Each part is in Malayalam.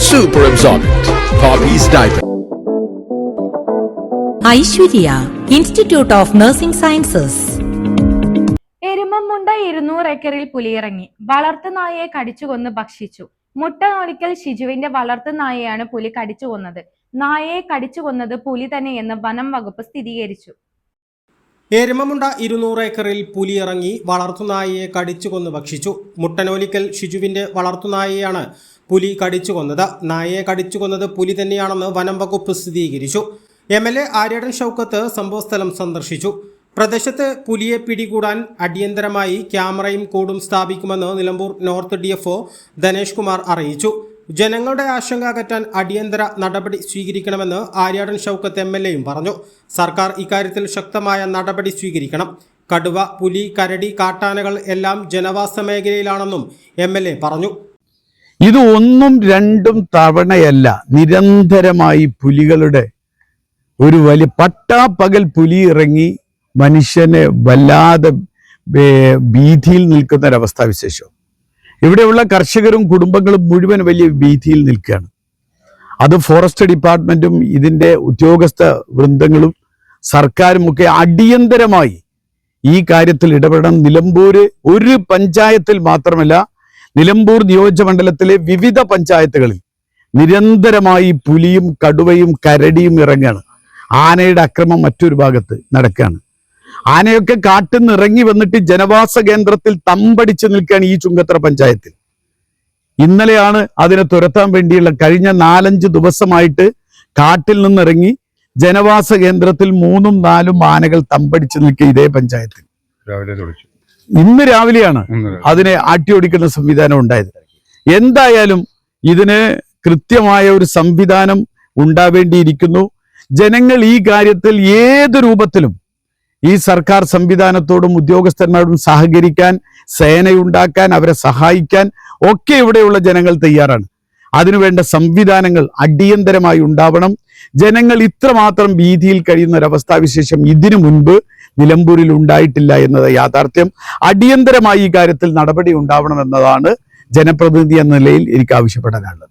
Super absorbent. Hobbies diaper. Aishwarya institute of nursing sciences Erumamunda ഇരുന്നൂറ് ഏക്കറിൽ പുലിയിറങ്ങി വളർത്തു നായയെ കടിച്ചുകൊന്ന് ഭക്ഷിച്ചു മുട്ടനോലിക്കൽ ഷിജുവിന്റെ വളർത്തു നായയാണ് പുലി കടിച്ചു കൊന്നത് നായയെ കടിച്ചു കൊന്നത് പുലി തന്നെയെന്ന് വനം വകുപ്പ് സ്ഥിരീകരിച്ചു എരുമമുണ്ട ഇരുന്നൂറ് ഏക്കറിൽ പുലിയിറങ്ങി വളർത്തുനായയെ കടിച്ചു കൊന്ന് ഭക്ഷിച്ചു. മുട്ടനോലിക്കൽ ഷിജുവിന്റെ വളർത്തുനായയാണ് പുലി കടിച്ചു കൊന്നത്. നായയെ കടിച്ചു കൊന്നത് പുലി തന്നെയാണെന്ന് വനം വകുപ്പ് സ്ഥിരീകരിച്ചു. M L A Aryadan Shoukath സംഭവസ്ഥലം സന്ദർശിച്ചു. പ്രദേശത്ത് പുലിയെ പിടികൂടാൻ അടിയന്തരമായി ക്യാമറയും കൂടും സ്ഥാപിക്കുമെന്ന് നിലമ്പൂർ നോർത്ത് ഡി ധനേഷ് കുമാർ അറിയിച്ചു. ജനങ്ങളുടെ ആശങ്ക അകറ്റാൻ അടിയന്തര നടപടി സ്വീകരിക്കണമെന്ന് ആര്യാടൻ ഷൗക്കത്ത് എം എൽ എയും പറഞ്ഞു. സർക്കാർ ഇക്കാര്യത്തിൽ ശക്തമായ നടപടി സ്വീകരിക്കണം. കടുവ പുലി കരടി കാട്ടാനകൾ എല്ലാം ജനവാസ മേഖലയിലാണെന്നും എം എൽ എ പറഞ്ഞു. ഇത് ഒന്നും രണ്ടും തവണയല്ല. നിരന്തരമായി പുലികളുടെ ഒരു വലിയ പട്ടാപ്പകൽ പുലി ഇറങ്ങി മനുഷ്യനെ വല്ലാതെ ഭീതിയിൽ നിൽക്കുന്ന ഒരവസ്ഥാവിശേഷം ഇവിടെയുള്ള കർഷകരും കുടുംബങ്ങളും മുഴുവൻ വലിയ ഭീതിയിൽ നിൽക്കുകയാണ്. അത് ഫോറസ്റ്റ് ഡിപ്പാർട്ട്മെന്റും ഇതിന്റെ ഉദ്യോഗസ്ഥ വൃന്ദങ്ങളും സർക്കാരും ഒക്കെ അടിയന്തരമായി ഈ കാര്യത്തിൽ ഇടപെടണം. നിലമ്പൂര് ഒരു പഞ്ചായത്തിൽ മാത്രമല്ല നിലമ്പൂർ നിയോജകമണ്ഡലത്തിലെ വിവിധ പഞ്ചായത്തുകളിൽ നിരന്തരമായി പുലിയും കടുവയും കരടിയും ഇറങ്ങുകയാണ് ആനയുടെ അക്രമം മറ്റൊരു ഭാഗത്ത് നടക്കുകയാണ്. ആനയൊക്കെ കാട്ടിൽ നിന്ന് ഇറങ്ങി വന്നിട്ട് ജനവാസ കേന്ദ്രത്തിൽ തമ്പടിച്ച് നിൽക്കുകയാണ് ഈ ചുങ്കത്തറ പഞ്ചായത്തിൽ. ഇന്നലെയാണ് അതിനെ തുരത്താൻ വേണ്ടിയുള്ള കഴിഞ്ഞ നാലഞ്ച് ദിവസമായിട്ട് കാട്ടിൽ നിന്നിറങ്ങി ജനവാസ കേന്ദ്രത്തിൽ മൂന്നും നാലും ആനകൾ തമ്പടിച്ച് നിൽക്കുക ഇതേ പഞ്ചായത്തിൽ. ഇന്ന് രാവിലെയാണ് അതിനെ ആട്ടിയോടിക്കുന്ന സംവിധാനം ഉണ്ടായത്. എന്തായാലും ഇതിന് കൃത്യമായ ഒരു സംവിധാനം ഉണ്ടാവേണ്ടിയിരിക്കുന്നു. ജനങ്ങൾ ഈ കാര്യത്തിൽ ഏത് രൂപത്തിലും ഈ സർക്കാർ സംവിധാനത്തോടും ഉദ്യോഗസ്ഥന്മാരോടും സഹകരിക്കാൻ സേനയുണ്ടാക്കാൻ അവരെ സഹായിക്കാൻ ഒക്കെ ഇവിടെയുള്ള ജനങ്ങൾ തയ്യാറാണ്. അതിനുവേണ്ട സംവിധാനങ്ങൾ അടിയന്തരമായി ഉണ്ടാവണം. ജനങ്ങൾ ഇത്രമാത്രം ഭീതിയിൽ കഴിയുന്ന ഒരവസ്ഥാവിശേഷം ഇതിനു മുൻപ് നിലമ്പൂരിൽ ഉണ്ടായിട്ടില്ല എന്നത് യാഥാർത്ഥ്യം. അടിയന്തരമായി ഈ കാര്യത്തിൽ നടപടി ഉണ്ടാവണമെന്നതാണ് ജനപ്രതിനിധി എന്ന നിലയിൽ എനിക്ക് ആവശ്യപ്പെടാനുള്ളത്.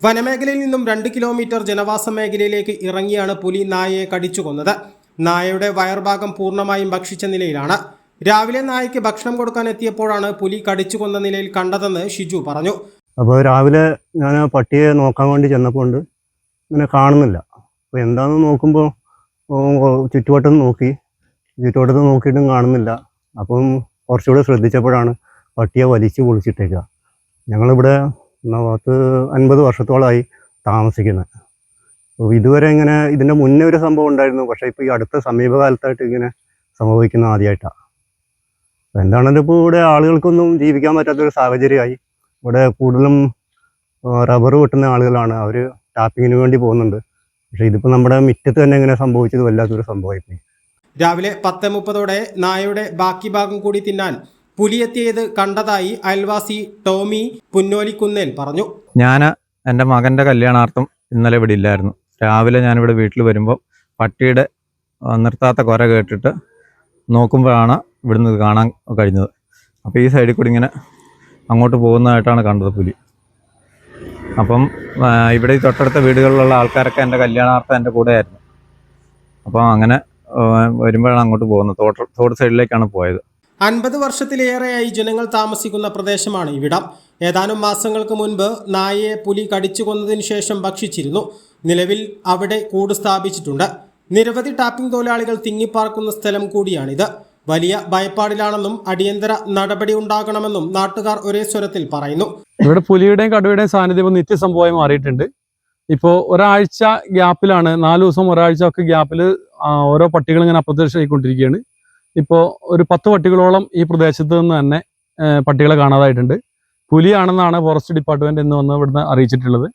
വനമേഖലയിൽ നിന്നും രണ്ട് കിലോമീറ്റർ ജനവാസ മേഖലയിലേക്ക് ഇറങ്ങിയാണ് പുലി നായയെ കടിച്ചു കൊന്നത്. നായയുടെ വയർഭാഗം പൂർണമായും ഭക്ഷിച്ച നിലയിലാണ്. രാവിലെ നായയ്ക്ക് ഭക്ഷണം കൊടുക്കാൻ എത്തിയപ്പോഴാണ് പുലി കടിച്ചു കൊന്ന നിലയിൽ കണ്ടതെന്ന് ഷിജു പറഞ്ഞു. അപ്പോൾ രാവിലെ ഞാൻ പട്ടിയെ നോക്കാൻ വേണ്ടി ചെന്നപ്പോൾ ഉണ്ട് ഇങ്ങനെ കാണുന്നില്ല. അപ്പോൾ എന്താണെന്ന് നോക്കുമ്പോൾ ചുറ്റുവട്ടം നോക്കി. ചുറ്റുവട്ടത്ത് നോക്കിയിട്ടും കാണുന്നില്ല. അപ്പം കുറച്ചുകൂടെ ശ്രദ്ധിച്ചപ്പോഴാണ് പട്ടിയെ വലിച്ചു പൊളിച്ചിട്ടേക്കുക ഞങ്ങളിവിടെ പത്ത് അൻപത് വർഷത്തോളമായി താമസിക്കുന്നത് ഇതുവരെ ഇങ്ങനെ ഇതിന്റെ മുന്നേ ഒരു സംഭവം ഉണ്ടായിരുന്നു. പക്ഷേ ഇപ്പോൾ ഈ അടുത്ത സമീപകാലത്തായിട്ട് ഇങ്ങനെ സംഭവിക്കുന്ന ആദ്യമായിട്ടാണ് എന്താണെങ്കിലും ഇപ്പോൾ ഇവിടെ ആളുകൾക്കൊന്നും ജീവിക്കാൻ പറ്റാത്തൊരു സാഹചര്യമായി. ഇവിടെ കൂടുതലും റബ്ബർ വെട്ടുന്ന ആളുകളാണ്. അവർ ടാപ്പിങ്ങിന് വേണ്ടി പോകുന്നുണ്ട്. പക്ഷേ ഇതിപ്പോൾ നമ്മുടെ മുറ്റത്ത് തന്നെ ഇങ്ങനെ സംഭവിച്ചത് വല്ലാത്തൊരു സംഭവമായിപ്പോയി രാവിലെ പത്ത് മുപ്പതോടെ നായയുടെ ബാക്കി ഭാഗം കൂടി തിന്നാൻ പുലിയെത്തിയത് കണ്ടതായി അയൽവാസി ടോമി പുന്നോലിക്കുന്നേൽ പറഞ്ഞു. ഞാൻ എന്റെ മകന്റെ കല്യാണാർത്ഥം ഇന്നലെ ഇവിടെ ഇല്ലായിരുന്നു. രാവിലെ ഞാനിവിടെ വീട്ടിൽ വരുമ്പോൾ പട്ടിയുടെ നിർത്താത്ത കുര കേട്ടിട്ട് നോക്കുമ്പോഴാണ് ഇവിടുന്ന് കാണാൻ കഴിഞ്ഞത്. അപ്പോൾ ഈ സൈഡിൽ കൂടി ഇങ്ങനെ അങ്ങോട്ട് പോകുന്നതായിട്ടാണ് കണ്ടത് പുലി. അപ്പം ഇവിടെ ഈ തൊട്ടടുത്ത വീടുകളിലുള്ള ആൾക്കാരൊക്കെ എന്റെ കല്യാണാർത്ഥം എന്റെ കൂടെ ആയിരുന്നു അപ്പോൾ അങ്ങനെ വരുമ്പോഴാണ് അങ്ങോട്ട് പോകുന്നത്. തോട്ട് തോട് സൈഡിലേക്കാണ് പോയത്. അൻപത് വർഷത്തിലേറെയായി ജനങ്ങൾ താമസിക്കുന്ന പ്രദേശമാണ് ഇവിടം. ഏതാനും മാസങ്ങൾക്ക് മുൻപ് നായയെ പുലി കടിച്ചു കൊന്നതിന് ശേഷം ഭക്ഷിച്ചിരുന്നു. നിലവിൽ അവിടെ കൂട് സ്ഥാപിച്ചിട്ടുണ്ട്. നിരവധി ടാപ്പിംഗ് തൊഴിലാളികൾ തിങ്ങിപ്പാർക്കുന്ന സ്ഥലം കൂടിയാണിത്. വലിയ ഭയപ്പാടിലാണെന്നും അടിയന്തര നടപടി ഉണ്ടാകണമെന്നും നാട്ടുകാർ ഒരേ സ്വരത്തിൽ പറയുന്നു. ഇവിടെ പുലിയുടെയും കടുവയുടെയും സാന്നിധ്യം നിത്യസംഭവമായി മാറിയിട്ടുണ്ട്. ഇപ്പോൾ ഒരാഴ്ച ഗ്യാപ്പിലാണ് നാല് ദിവസം ഒരാഴ്ച ഒക്കെ ഗ്യാപ്പിൽ ഓരോ പട്ടികൾ ഇങ്ങനെ അപ്രത്യക്ഷമായിക്കൊണ്ടിരിക്കുകയാണ് ഇപ്പോൾ ഒരു പത്ത് പട്ടികളോളം ഈ പ്രദേശത്ത് നിന്ന് തന്നെ പട്ടികളെ കാണാതായിട്ടുണ്ട്. പുലിയാണെന്നാണ് ഫോറസ്റ്റ് ഡിപ്പാർട്ട്മെന്റ് ഇന്ന് വന്ന് ഇവിടുന്ന് അറിയിച്ചിട്ടുള്ളത്.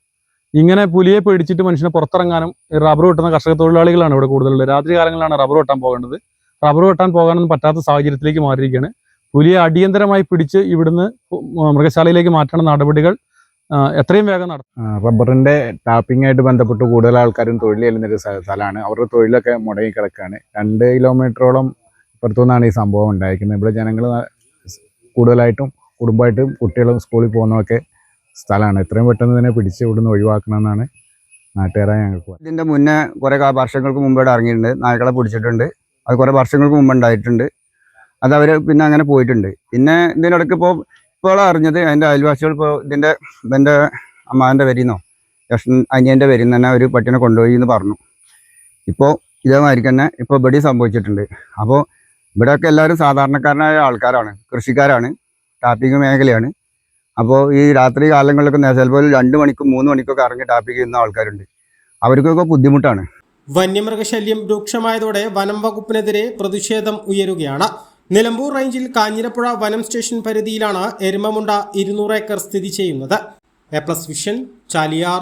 ഇങ്ങനെ പുലിയെ പിടിച്ചിട്ട് മനുഷ്യനെ പുറത്തിറങ്ങാനും റബ്ബർ വെട്ടുന്ന കർഷക തൊഴിലാളികളാണ് ഇവിടെ കൂടുതലുള്ളത്. രാത്രി കാലങ്ങളിലാണ് റബ്ബർ വെട്ടാൻ പോകേണ്ടത്. റബ്ബർ വെട്ടാൻ പോകാനൊന്നും പറ്റാത്ത സാഹചര്യത്തിലേക്ക് മാറിയിരിക്കുകയാണ്. പുലിയെ അടിയന്തരമായി പിടിച്ച് ഇവിടുന്ന് മൃഗശാലയിലേക്ക് മാറ്റണ നടപടികൾ എത്രയും വേഗം നടത്തും ടാപ്പിംഗ് ആയിട്ട് ബന്ധപ്പെട്ട് കൂടുതൽ ആൾക്കാരും തൊഴിൽ ചെയ്യുന്ന ഒരു സ്ഥലമാണ്. അവരുടെ തൊഴിലൊക്കെ മുടങ്ങി കിടക്കുകയാണ്. രണ്ട് കിലോമീറ്ററോളം ഇപ്പുറത്തുനിന്നാണ് ഈ സംഭവം ഉണ്ടായിരിക്കുന്നത്. ഇവിടെ ജനങ്ങൾ കൂടുതലായിട്ടും കുടുംബമായിട്ടും കുട്ടികളും സ്കൂളിൽ പോകുന്നതൊക്കെ സ്ഥലമാണ്. എത്രയും പെട്ടെന്ന് തന്നെ പിടിച്ച് ഇവിടുന്ന് ഒഴിവാക്കണമെന്നാണ് നാട്ടുകാരായ ഞങ്ങൾക്ക് ഇതിന്റെ മുന്നേ കുറേ വർഷങ്ങൾക്ക് മുമ്പ് ഇറങ്ങിയിട്ടുണ്ട്. നായ്ക്കളെ പിടിച്ചിട്ടുണ്ട്. അത് കുറേ വർഷങ്ങൾക്ക് മുമ്പ് ഉണ്ടായിട്ടുണ്ട്. അത് അവർ പിന്നെ അങ്ങനെ പോയിട്ടുണ്ട്. പിന്നെ ഇതിനിടയ്ക്ക് ഇപ്പോൾ ഇപ്പോൾ അറിഞ്ഞത് അതിന്റെ അയൽവാസികൾ ഇപ്പോൾ ഇതിന്റെ ഇവന്റെ അമ്മാവന്റെ വരിന്നോ ജഷൻ അനിയന്റെ വരിന്ന് തന്നെ ഒരു പട്ടിനെ കൊണ്ടുപോയി എന്ന് പറഞ്ഞു. ഇപ്പോൾ ഇതേമാതിരി തന്നെ ഇപ്പോൾ ഇവിടെ സംഭവിച്ചിട്ടുണ്ട്. അപ്പോൾ ഇവിടെയൊക്കെ എല്ലാവരും സാധാരണക്കാരനായ ആൾക്കാരാണ്. കൃഷിക്കാരാണ്. ടാപ്പിംഗ് മേഖലയാണ്. അപ്പോൾ ഈ രാത്രി കാലങ്ങളിലൊക്കെ ചിലപ്പോൾ രണ്ട് മണിക്കും മൂന്ന് മണിക്കൊക്കെ ഇറങ്ങി ടാപ്പിക്ക് ചെയ്യുന്ന ആൾക്കാരുണ്ട്. അവർക്കൊക്കെ ബുദ്ധിമുട്ടാണ്. വന്യമൃഗശല്യം രൂക്ഷമായതോടെ വനം വകുപ്പിനെതിരെ പ്രതിഷേധം ഉയരുകയാണ്. നിലമ്പൂർ റേഞ്ചിൽ കാഞ്ഞിരപ്പുഴ വനം സ്റ്റേഷൻ പരിധിയിലാണ് എരുമമുണ്ട ഇരുന്നൂറ് ഏക്കർ സ്ഥിതി ചെയ്യുന്നത്. A plus vision Chaliyar.